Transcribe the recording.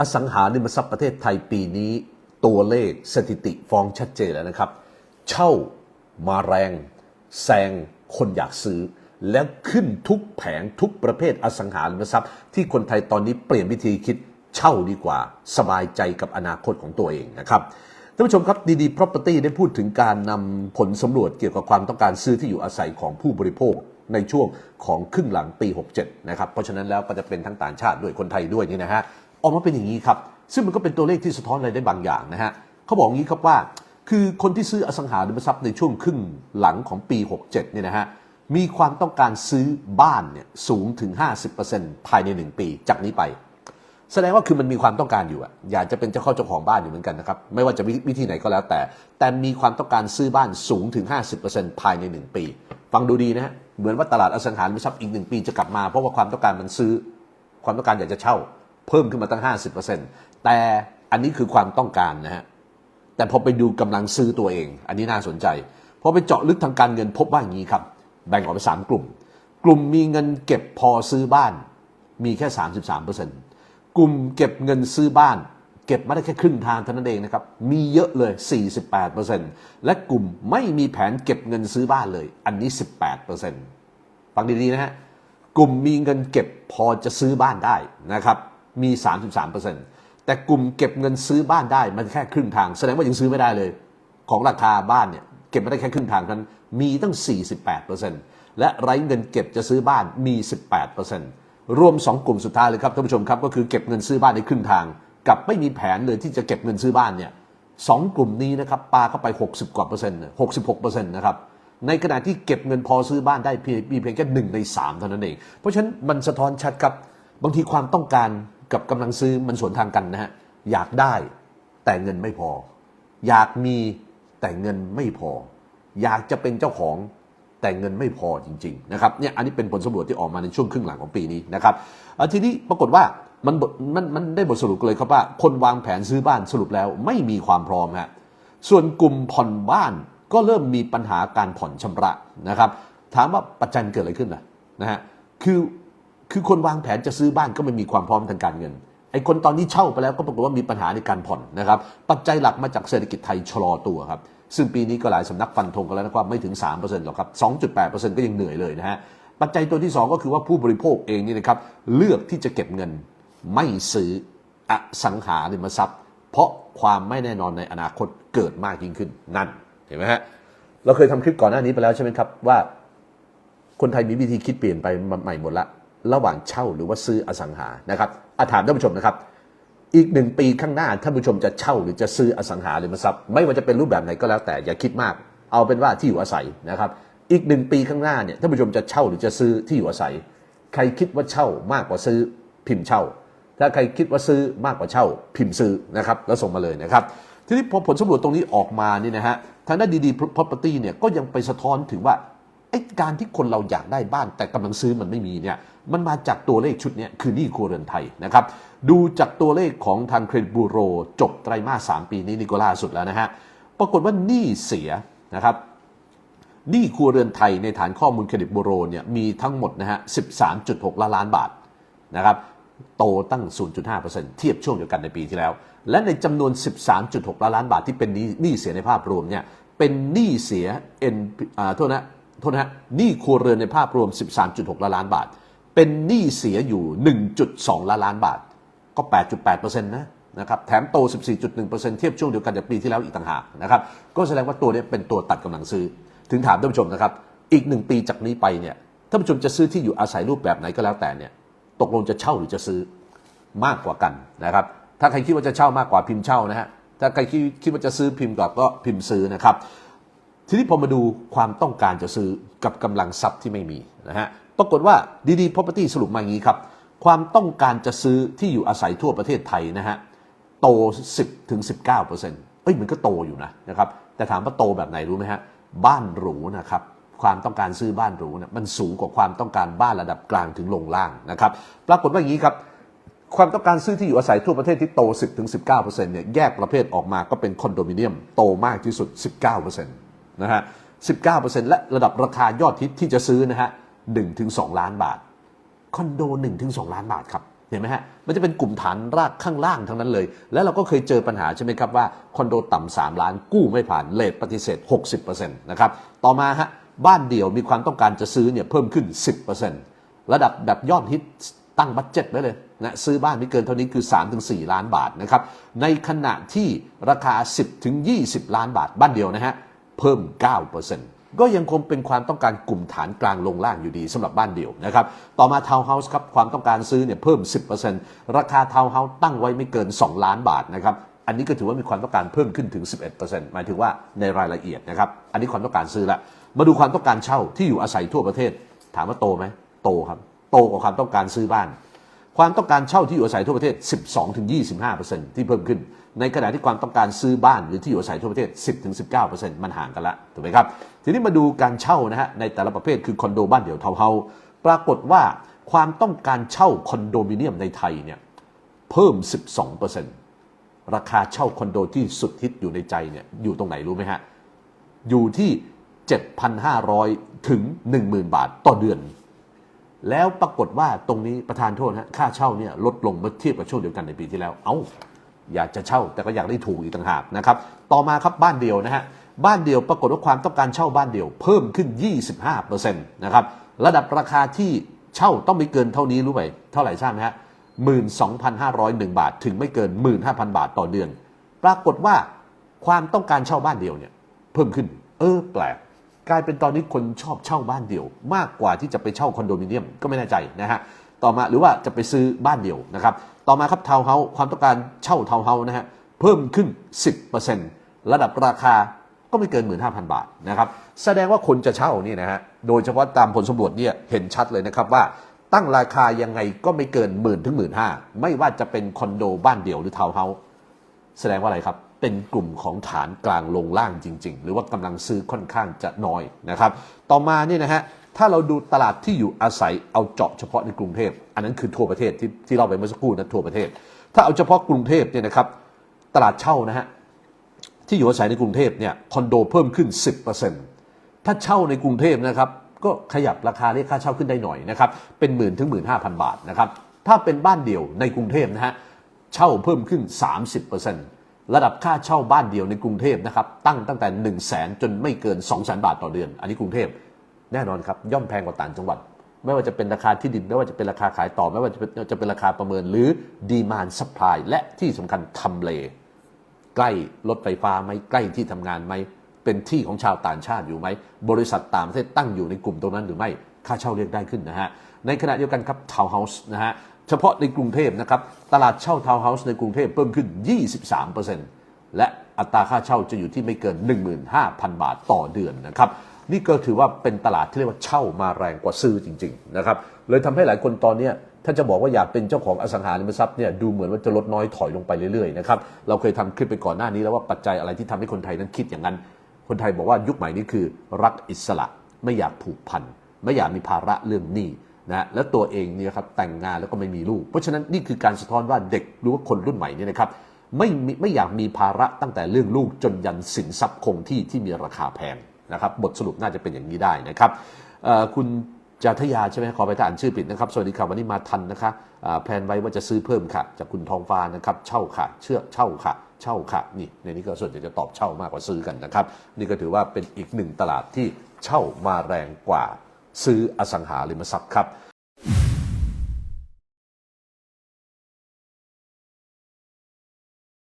อสังหาริมทรัพย์ประเทศไทยปีนี้ตัวเลขสถิติฟ้องชัดเจนแล้วนะครับ เช่ามาแรงแซงคนอยากซื้อ แล้วขึ้นทุกแผงทุกประเภทอสังหาริมทรัพย์ ที่คนไทยตอนนี้เปลี่ยนวิธีคิดเช่าดีกว่า สบายใจกับอนาคตของตัวเองนะครับท่านผู้ชมครับดีดี property ได้พูดถึงการนำผลสำรวจเกี่ยวกับความต้องการซื้อที่อยู่อาศัยของผู้บริโภคในช่วงของครึ่งหลังปี 67 นะครับ เพราะฉะนั้นแล้วก็จะเป็นทั้งต่างชาติด้วยคนไทยด้วยนี่นะฮะ ออกมาเป็นอย่างนี้ครับ ซึ่งมันก็เป็นตัวเลขที่สะท้อนอะไรได้บางอย่างนะฮะเขาบอกอย่างนี้ครับว่า คือคนที่ซื้ออสังหาริมทรัพย์ในช่วงครึ่งหลังของปี 67เนี่ยนะฮะมีความต้องการซื้อบ้านเนี่ยสูงถึง 50%ภายใน 1 ปีจากนี้ไป แสดงว่าคือมันมีความต้องการอยู่อะอยากจะเป็นเจ้าเข้าเจ้าของบ้านอยู่เหมือนกันนะครับ ไม่ว่าจะวิธีไหนก็แล้วแต่ แต่มีความต้องการซื้อบ้านสูงถึง 50%ภายใน 1 ปี ฟังดูดีนะฮะเหมือนว่าตลาดอสังหาริมทรัพย์อีกหนึ่งปีจะกลับมาเพราะว่าความต้องการมันซื้อ ความต้องการอยากจะเช่า เพิ่มขึ้นมาตั้ง 50%แต่อันนี้คือความต้องการนะฮะ แต่พอไปดูกำลังซื้อตัวเอง อันนี้น่าสนใจ พอไปเจาะลึกทางการเงินพบว่าอย่างนี้ครับ แบ่งออกเป็นสามกลุ่ม กลุ่มมีเงินเก็บพอซื้อบ้าน มีแค่ 33%กลุ่มเก็บเงินซื้อบ้าน เก็บมาได้แค่ครึ่งทางเท่านั้นเองนะครับ มีเยอะเลย 48%และกลุ่มไม่มีแผนเก็บเงินซื้อบ้านเลย อันนี้ 18%ฟังดีๆนะฮะ กลุ่มมีเงินเก็บพอจะซื้อบ้านได้นะครับ มี 33%แต่กลุ่มเก็บเงินซื้อบ้านได้มันแค่ครึ่งทาง แสดงว่ายังซื้อไม่ได้เลย ของราคาบ้านเนี่ยเก็บมาได้แค่ครึ่งทางนั้นมีตั้ง 48%และไร้เงินเก็บจะซื้อบ้านมี 18%รวม 2 กลุ่มสุดท้ายเลยครับท่านผู้ชมครับก็คือเก็บเงินซื้อบ้านในครึ่งทาง กับไม่มีแผนเลยที่จะเก็บเงินซื้อบ้านเนี่ยสองกลุ่มนี้นะครับปาเข้าไป 60 กว่าเปอร์เซ็นต์หกสิบหกเปอร์เซ็นต์นะครับในขณะที่เก็บเงินพอซื้อบ้านได้เพียงมีเพียงแค่หนึ่งในสามเท่านั้นเอง เพราะฉะนั้นมันสะท้อนชัดครับ บางทีความต้องการ กับกำลังซื้อมันสวนทางกันนะฮะอยากได้แต่เงินไม่พอ อยากมีแต่เงินไม่พอ อยากจะเป็นเจ้าของแต่เงินไม่พอจริงๆนะครับเนี่ยอันนี้เป็นผลสำรวจที่ออกมาในช่วงครึ่งหลังของปีนี้นะครับอะทีนี้ปรากฏว่ามันมันมันได้บทสรุปเลยครับว่า คนวางแผนซื้อบ้านสรุปแล้วไม่มีความพร้อมฮะส่วนกลุ่มผ่อนบ้านก็เริ่มมีปัญหาการผ่อนชำระนะครับ ถามว่าปัจจัยเกิดอะไรขึ้นล่ะนะฮะคือ คือคนวางแผนจะซื้อบ้านก็ไม่มีความพร้อมทางการเงินไอ้คนตอนนี้เช่าไปแล้วก็ปรากฏว่ามีปัญหาในการผ่อนนะครับ ปัจจัยหลักมาจากเศรษฐกิจไทยชะลอตัวครับ ซึ่งปีนี้ก็หลายสำนักฟันธงกันแล้วนะครับไม่ถึง 3%หรอกครับ 2.8%ก็ยังเหนื่อยเลยนะฮะ ปัจจัยตัวที่ 2 ก็คือว่าผู้บริโภคเองนี่นะครับเลือกที่จะเก็บเงินไม่ซื้ออสังหาริมทรัพย์ เพราะความไม่แน่นอนในอนาคตเกิดมากยิ่งขึ้นนั่นเห็นไหมฮะเราเคยทำคลิปก่อนหน้านี้ไปแล้วใช่ไหมครับว่า คนไทยมีวิธีคิดเปลี่ยนไปใหม่หมดละ ระหว่างเช่าหรือว่าซื้ออสังหานะครับอาถามท่านผู้ชมนะครับ อีกหนึ่งปีข้างหน้าท่านผู้ชมจะเช่าหรือจะซื้ออสังหาริมทรัพย์ไม่ว่าจะเป็นรูปแบบไหนก็แล้วแต่อย่าคิดมาก เอาเป็นว่าที่อยู่อาศัยนะครับ อีกหนึ่งปีข้างหน้าเนี่ยท่านผู้ชมจะเช่าหรือจะซื้อที่อยู่อาศัย ใครคิดว่าเช่ามากกว่าซื้อพิมพ์เช่า ถ้าใครคิดว่าซื้อมากกว่าเช่า พิมพ์ซื้อนะครับแล้วส่งมาเลยนะครับทีนี้พอผลสำรวจตรงนี้ออกมานี่นะฮะทางด้านดีดี property เนี่ยก็ยังไปสะท้อนถึงว่า ไอ้การที่คนเราอยากได้บ้านแต่กำลังซื้อมันไม่มีเนี่ยมันมาจากตัวเลขชุดนี้คือหนี้ครัวเรือนไทยนะครับดูจากตัวเลขของทางเครดิตบูโร จบไตรมาส3ปีนี้นี่ก็ล่าสุดแล้วนะฮะปรากฏว่าหนี้เสียนะครับหนี้ครัวเรือนไทยในฐานข้อมูลเครดิตบูโรเนี่ยมีทั้งหมดนะฮะ 13.6 ล้านล้านบาทนะครับโตตั้ง 0.5%เทียบช่วงเดียวกันในปีที่แล้ว และในจำนวน 13.6 ล้านล้านบาทที่เป็นหนี้หนี้เสียในภาพรวมเนี่ยเป็นหนี้เสีย N อ่าโทษนะ โทษนะฮะหนี้ครัวเรือนในภาพรวม 13.6 ล้านล้านบาท เป็นหนี้เสียอยู่ 1.2 ล้านล้านบาท ก็ 8.8%นะนะครับแถมโต 14.1%เทียบช่วงเดียวกันจากปีที่แล้วอีกต่างหากนะครับก็แสดงว่าตัวนี้เป็นตัวตัดกำลังซื้อ ถึงถามท่านผู้ชมนะครับ อีกหนึ่งปีจากนี้ไปเนี่ยท่านผู้ชมจะซื้อที่อยู่อาศัยรูปแบบไหนก็แล้วแต่เนี่ยตกลงจะเช่าหรือจะซื้อมากกว่ากันนะครับถ้าใครคิดว่าจะเช่ามากกว่าพิมพ์เช่านะฮะถ้าใครคิดคิดว่าจะซื้อพิมพ์กว่าก็พิมพ์ซื้อนะครับ ทีนี้พอมาดูความต้องการจะซื้อกับกำลังทรัพย์ที่ไม่มีนะฮะปรากฏว่าดีดี property สรุปมาอย่างนี้ครับ ความต้องการจะซื้อที่อยู่อาศัยทั่วประเทศไทยนะฮะโต 10ถึง19เปอร์เซ็นต์เอ้ยมันก็โตอยู่นะนะครับแต่ถามว่าโตแบบไหนรู้ไหมฮะบ้านหรูนะครับความต้องการซื้อบ้านหรูเนี่ยมันสูงกว่าความต้องการบ้านระดับกลางถึงลงล่างนะครับปรากฏว่าอย่างนี้ครับความต้องการซื้อที่อยู่อาศัยทั่วประเทศที่โต 10ถึง19%เนี่ยแยกประเภทออกมาก็เป็นคอนโดมิเนียมโตมากที่สุด 19% นะฮะ 19%และระดับราคายอดฮิตที่จะซื้อนะฮะ1ถึง2ล้านบาท คอนโด1ถึง2ล้านบาทครับ เห็นไหมฮะ มันจะเป็นกลุ่มฐานรากข้างล่างทั้งนั้นเลย แล้วเราก็เคยเจอปัญหาใช่ไหมครับว่าคอนโดต่ำ3ล้านกู้ไม่ผ่านเลทปฏิเสธ 60%นะครับ ต่อมาฮะบ้านเดี่ยวมีความต้องการจะซื้อเนี่ยเพิ่มขึ้น 10%ระดับแบบยอดฮิตตั้งบัตเจ็ตไว้เลยนะซื้อบ้านไม่เกินเท่านี้คือ 3-4 ล้านบาทนะครับในขณะที่ราคา 10-20 ล้านบาทบ้านเดียวนะฮะ เพิ่ม 9%ก็ยังคงเป็นความต้องการกลุ่มฐานกลางลงล่างอยู่ดีสำหรับบ้านเดี่ยวนะครับ ต่อมาทาวน์เฮาส์ครับความต้องการซื้อเนี่ยเพิ่ม 10%ราคาทาวน์เฮาส์ตั้งไว้ไม่เกิน 2 ล้านบาทนะครับอันนี้ก็ถือว่ามีความต้องการเพิ่มขึ้นถึง 11%หมายถึงว่าในรายละเอียดนะครับ อันนี้ความต้องการซื้อละ มาดูความต้องการเช่าที่อยู่อาศัยทั่วประเทศ ถามว่าโตไหม โตครับ โตกว่าความต้องการซื้อบ้าน ความต้องการเช่าที่อยู่อาศัยทั่วประเทศ 12-25%ที่เพิ่มขึ้น ในขณะที่ความต้องการซื้อบ้านหรือที่อยู่อาศัยทั่วประเทศ 10-19%มันห่างกันละถูกไหมครับ ทีนี้มาดูการเช่านะฮะในแต่ละประเภทคือคอนโดบ้านเดี่ยวทาวน์เฮาส์ปรากฏว่าความต้องการเช่าคอนโดมิเนียมในไทยเนี่ยเพิ่ม 12%ราคาเช่าคอนโดที่สุดฮิตอยู่ในใจเนี่ยอยู่ตรงไหนรู้ไหมฮะอยู่ที่ 7,500 ถึง 10,000 บาทต่อเดือน แล้วปรากฏว่าตรงนี้ประธานโทษฮะค่าเช่าเนี่ยลดลงเมื่อเทียบกับช่วงเดียวกันในปีที่แล้ว เอา้าอยากจะเช่าแต่ก็อยากได้ถูกอีกต่างหากนะครับ ต่อมาครับบ้านเดียวนะฮะบ้านเดียวปรากฏว่าความต้องการเช่าบ้านเดียวเพิ่มขึ้น 25%นะครับระดับราคาที่เช่าต้องไม่เกินเท่านี้รู้ไหมเท่าไหร่ทราบไหมฮะ12,501 บาท ถึงไม่เกิน 15,000 บาทต่อเดือน ปรากฏว่าความต้องการเช่าบ้านเดียวเนี่ยเพิ่มขึ้น เออแปลก กลายเป็นตอนนี้คนชอบเช่าบ้านเดี่ยว มากกว่าที่จะไปเช่าคอนโดมิเนียมก็ไม่แน่ใจนะฮะต่อมาหรือว่าจะไปซื้อบ้านเดี่ยวนะครับต่อมาครับทาวน์เฮาส์ความต้องการเช่าทาวน์เฮาส์นะฮะเพิ่มขึ้น 10%ระดับราคาก็ไม่เกิน 15,000 บาทนะครับแสดงว่าคนจะเช่านี่นะฮะโดยเฉพาะตามผลสำรวจเนี่ยเห็นชัดเลยนะครับว่าตั้งราคายังไงก็ไม่เกินหมื่นถึงหมื่นห้าไม่ว่าจะเป็นคอนโดบ้านเดี่ยวหรือทาวน์เฮาส์แสดงว่าอะไรครับ เป็นกลุ่มของฐานกลางลงล่างจริง ๆ หรือว่ากำลังซื้อค่อนข้างจะน้อยนะครับ ต่อมาเนี่ยนะฮะถ้าเราดูตลาดที่อยู่อาศัยเอาเจาะเฉพาะในกรุงเทพ อันนั้นคือทั่วประเทศที่ที่เราไปเมื่อสักครู่นะทั่วประเทศ ถ้าเอาเฉพาะกรุงเทพเนี่ยนะครับตลาดเช่านะฮะที่อยู่อาศัยในกรุงเทพเนี่ยคอนโดเพิ่มขึ้น 10%ถ้าเช่าในกรุงเทพนะครับก็ขยับราคาเรียกค่าเช่าขึ้นได้หน่อยนะครับเป็นหมื่นถึงหมื่นห้าพันบาทนะครับถ้าเป็นบ้านเดี่ยวในกรุงเทพนะฮะเช่าเพิ่มขึ้น 30% ระดับค่าเช่าบ้านเดียวในกรุงเทพนะครับตั้งตั้งแต่ 1 0 0 0 0แสนจนไม่เกิน 2 0 0 0 0 บาทต่อเดือน อันนี้กรุงเทพแน่นอนครับย่อมแพงกว่าต่างจังหวัด ไม่ว่าจะเป็นราคาที่ดินไม่ว่าจะเป็นราคาขายต่อ ไม่ว่าจะเป็นจะเป็นราคาประเมินหรือดีมานซัพพลายและที่สำคัญทำเล ใกล้รถไฟฟ้าไหมใกล้ที่ทำงานไหมเป็นที่ของชาวต่างชาติอยู่ไหมบริษัทต่างประเทศตั้งอยู่ในกลุ่มตรงนั้นหรือไม่ค่าเช่าเรียกได้ขึ้นนะฮะในขณะเดียวกันครับทาวน์เฮาส์นะฮะ เฉพาะในกรุงเทพนะครับ ตลาดเช่าทาวน์เฮาส์ในกรุงเทพเพิ่มขึ้น 23%และอัตราค่าเช่าจะอยู่ที่ไม่เกิน 15,000 บาทต่อเดือนนะครับ นี่ก็ถือว่าเป็นตลาดที่เรียกว่าเช่ามาแรงกว่าซื้อจริงๆนะครับเลยทำให้หลายคนตอนนี้ถ้าจะบอกว่าอยากเป็นเจ้าของอสังหาริมทรัพย์เนี่ยดูเหมือนว่าจะลดน้อยถอยลงไปเรื่อยๆนะครับเราเคยทำคลิปไปก่อนหน้านี้แล้วว่าปัจจัยอะไรที่ทำให้คนไทยนั้นคิดอย่างนั้น คนไทยบอกว่ายุคใหม่นี้คือ รักอิสระไม่อยากผูกพันไม่อยากมีภาระเรื่องหนี้ นะแล้วตัวเองเนี่ยครับแต่งงานแล้วก็ไม่มีลูก เพราะฉะนั้นนี่คือการสะท้อนว่าเด็กหรือว่าคนรุ่นใหม่เนี่ยนะครับไม่มีไม่อยากมีภาระตั้งแต่เรื่องลูกจนยันสินทรัพย์คงที่ที่มีราคาแพงนะครับบทสรุปน่าจะเป็นอย่างนี้ได้นะครับคุณจาทยาใช่ไหมขอไปถ้าอ่านชื่อผิดนะครับ สวัสดีครับวันนี้มาทันนะคะแพลนไว้ว่าจะซื้อเพิ่มค่ะ จากคุณทองฟ้านะครับ เช่าค่ะ เชื่อเช่าค่ะ เช่าค่ะ นี่ในนี้ก็ส่วนใหญ่จะตอบเช่ามากกว่าซื้อกันนะครับ นี่ก็ถือว่าเป็นอีกหนึ่งตลาดที่เช่ามาแรงกว่า ซื้ออสังหาริมทรัพย์ครับ